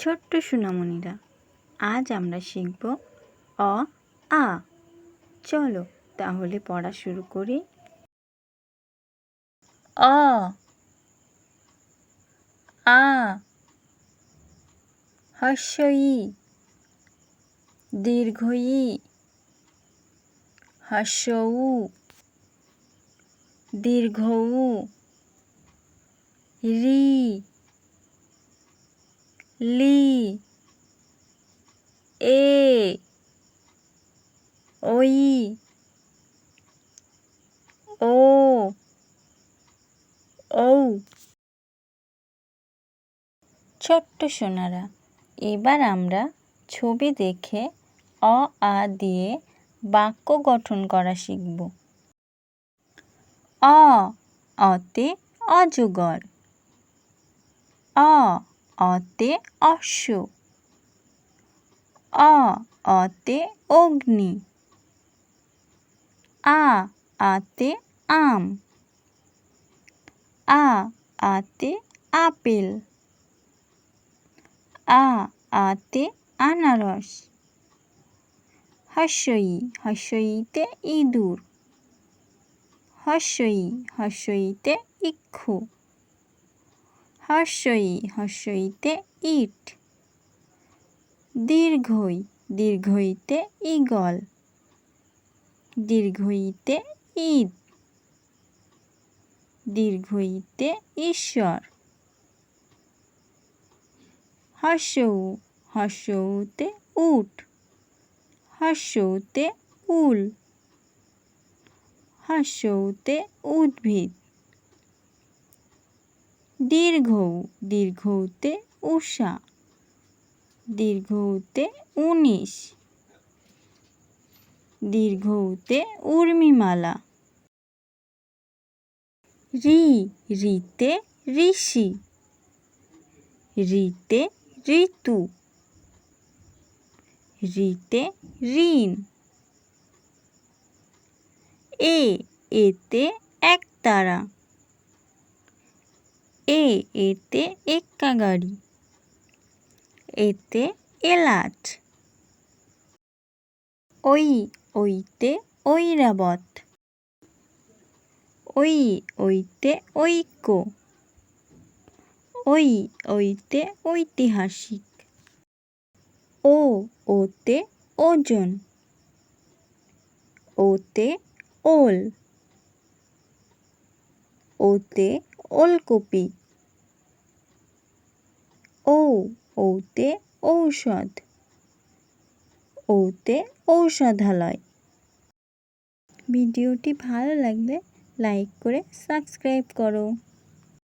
ছোট্ট সোনামণিরা, আজ আমরা শিখব অ, আ। চলো তাহলে পড়া শুরু করি। অ, আ। হস্যই দীর্ঘই হস্যউ দীর্ঘউ রি লি, এ, ওই, ও, ঔ। ছোট্ট সোনারা, এবার আমরা ছবি দেখে অ, আ দিয়ে বাক্য গঠন করা শিখব। অ, অতে অজগর অ অতে অশ্ব, অ অতে অগ্নি, আ আতে আম, আ আতে আপেল, আ আতে আনারস, হস্যই, হস্যইতে ইঁদুর, হস্যই, হস্যইতে ইক্ষু। হস্যই, হস্যইতে ইট। দীর্ঘই, দীর্ঘইতে ইগল দীর্ঘইতে ঈদ। দীর্ঘইতে ঈশ্বর। হস্যউ হস্যউতে উট। হস্যউতে উল। হস্যউতে উদ্ভিদ। দীর্ঘৌ, দীর্ঘৌতে উষা, দীর্ঘৌতে উনিশ, দীর্ঘৌতে উর্মিমালা, রি রিতে ঋষি রিতে ঋতু রিতে ঋণ, এ, এতে একতারা এ, এতে এক্কা গাড়ি। এতে এলাচ। ওই, ওইতে ঐরাবত। ওই, ওইতে ঐক্য। ওই, ওইতে ঐতিহাসিক। ও, ওতে ওজন। ওতে ওল। ওতে ওলকপি। ও ওতে ঔষধ। ওতে ঔষধালয়। ভিডিওটি ভালো লাগলে লাইক করে সাবস্ক্রাইব করো।